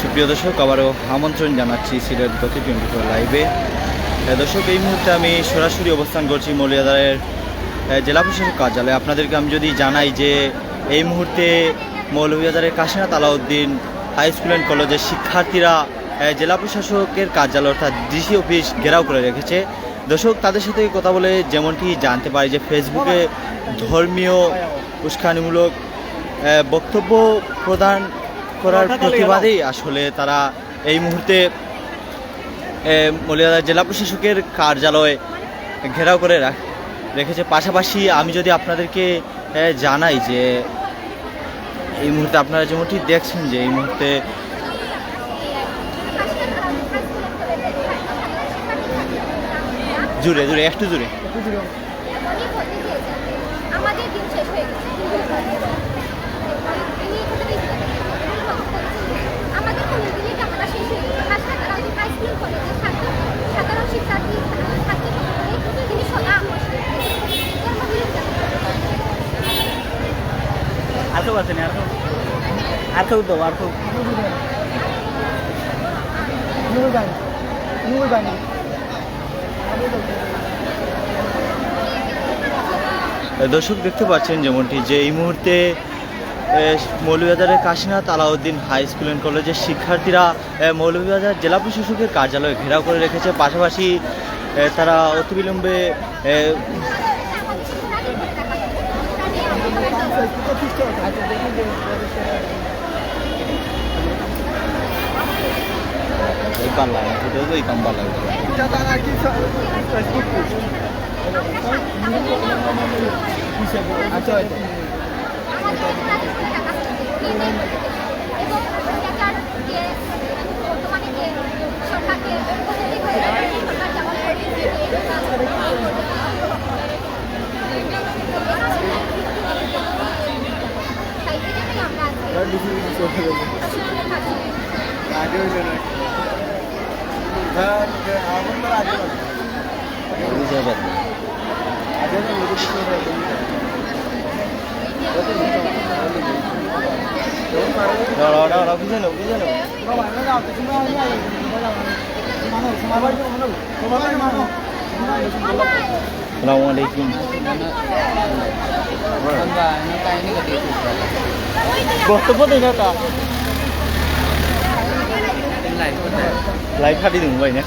সুপ্রিয় দর্শক, আবারও আমন্ত্রণ জানাচ্ছি সিলেট গতি টোয়েন্টি ফোর লাইভে। দর্শক, এই মুহূর্তে আমি সরাসরি অবস্থান করছি মৌলিয়াদারের জেলা প্রশাসক কার্যালয়ে। আপনাদেরকে আমি যদি জানাই যে এই মুহূর্তে মৌলভীবাজারের Kashinath Alauddin high school and কলেজের শিক্ষার্থীরা জেলা প্রশাসকের কার্যালয় অর্থাৎ ডিসি অফিস ঘেরাও করে রেখেছে। দর্শক, তাদের সাথে কথা বলে যেমনটি জানতে পারি যে ফেসবুকে ধর্মীয় উস্কানিমূলক বক্তব্য প্রদান করার প্রতিবাদেই আসলে তারা এই মুহূর্তে মলিয়াদা জেলা প্রশাসকের কার্যালয় ঘেরাও করে রাখ- রেখেছে। পাশাপাশি আমি যদি আপনাদেরকে জানাই যে এই মুহূর্তে আপনারা যেমনটি দেখছেন যে এই মুহূর্তে জুড়ে জুড়ে। একটু জুড়ে। আমাদের দিন শেষ হয়ে গেছে তিনি এই কথাটাই বলেছেন। তিনি বলছেন যে আমাদের কোনো দিনই টাকাটা শেষ হয়ে গেছে হাসপাতাল আমাদের হাই স্কুল কলেজে ছাত্র সাধারণ শিক্ষার্থী ছাত্রী সকলে তিনি সদা আর কেউ আছে আর দর্শক দেখতে পাচ্ছেন যেমনটি যে এই মুহূর্তে মৌলভীবাজারের Kashinath Alauddin high school and কলেজের শিক্ষার্থীরা মৌলভীবাজার জেলা প্রশাসকের কার্যালয় ঘেরাও করে রেখেছে। পাশাপাশি তারা অতিবিলম্বে এই পাল্লা এটা তো এই কাম পাল্লা এবং đâu đâu đâu đâu cứ dừng đâu cứ dừng đâu các bạn nó nào thì chúng ta như này bây giờ mà nó mà bây giờ mà nó mà bây giờ mà nó lâu đi chứ. Vâng. Vâng, nó tay nó là tiêu cực. তা live খাটি দিন ভাই না